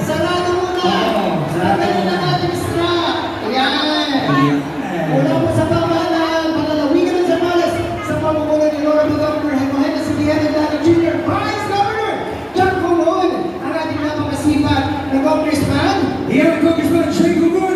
Sarado muna. Oo. Sarado muna. ng ating strap. Ayan. Mula po sa pamahalaan, paglalawin ng Zambales sa pamumuno ni Lord the Governor Himohen at Silihan ng Dani Jr. Vice Governor John Colon, ang ating napakasipat na Congressman. Iyan ang Congressman Jay Colon.